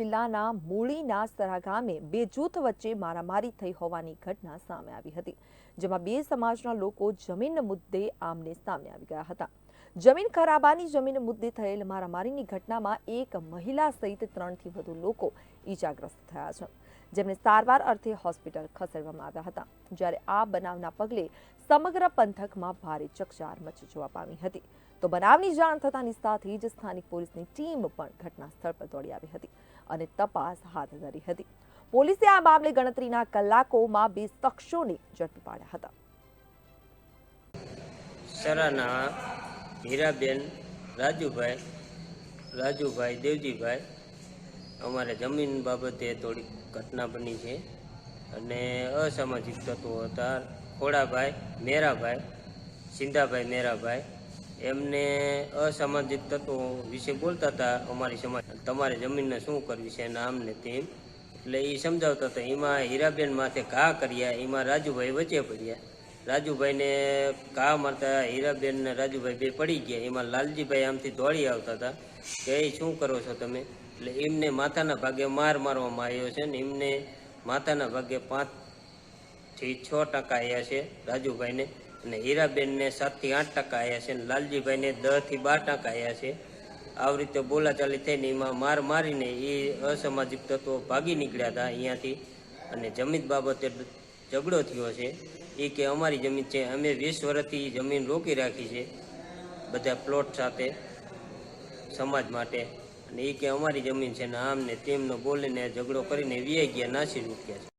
જિલ્લાના મૂળીના સરા ગામે બે જૂથ વચ્ચે મારામારી થઈ હોવાની ઘટના સામે આવી હતી, જેમાં બે સમાજના લોકો જમીન મુદ્દે આમને સામે આવી ગયા હતા. જમીન ખરાબાની જમીન મુદ્દે થયેલ મારામારીની ઘટનામાં એક મહિલા સહિત ત્રણથી વધુ લોકો ઈજાગ્રસ્ત થયા છે. જેમને સારવાર અર્થે હોસ્પિટલ ખસેડવામાં આવ્યા હતા, જ્યારે આ બનાવના પગલે સમગ્ર પંથકમાં ભારે ચકચાર મચી જોવા પામી હતી. તો બનાવની જાણ થતાની સાથે જ સ્થાનિક પોલીસની ટીમ પણ ઘટના સ્થળ પર દોડી આવી હતી. અને તપાસ હાથ ધરી હતી. પોલીસે આ મામલે ગણતરીના કલાકોમાં બે શખ્સોને ઝડપી પાડ્યા હતા. સરાના હીરાબેન, રાજુભાઈ રાજુભાઈ દેવજીભાઈ, અમારે જમીન બાબતે થોડી ઘટના બની છે અને અસામાજિક તત્વો હતા. ખોડાભાઈ મેરાભાઈ, સિંધાભાઈ મેરાભાઈ એમને અસામાજિક તત્વો વિશે બોલતા હતા અમારી સમાજ. તમારે જમીનને શું કરવી છે નામ આમને તેમ. એટલે એ સમજાવતા હતા, એમાં હીરાબેન માથે ઘા કર્યા, એમાં રાજુભાઈ વચ્ચે પડ્યા. રાજુભાઈને ઘા મારતા હીરાબેન ને રાજુભાઈ બે પડી ગયા. એમાં લાલજીભાઈ આમથી દોડી આવતા હતા. કે, "એ શું કરો છો તમે? એટલે એમને માથાના ભાગે માર મારવામાં આવ્યો છે ને એમને માથાના ભાગે પાંચથી છ ટકા આવ્યા છે રાજુભાઈને. અને હીરાબેનને સાતથી આઠ ટકા આવ્યા છે અને લાલજીભાઈને દસથી બાર ટકા આવ્યા છે. આવી રીતે બોલાચાલી થઈને એમાં માર મારીને એ અસામાજિક તત્વો ભાગી નીકળ્યા હતા અહીંયાથી. અને જમીન બાબતે ઝઘડો થયો છે. એ કે અમારી જમીન છે, અમે વીસ વર્ષથી જમીન રોકી રાખી છે બધા પ્લોટ સાથે સમાજ માટે. અને એ કે અમારી જમીન છે ને આમ ને તેમનો બોલીને ઝઘડો કરીને વ્યાઈ ગયા, નાસી રૂક્યા છે.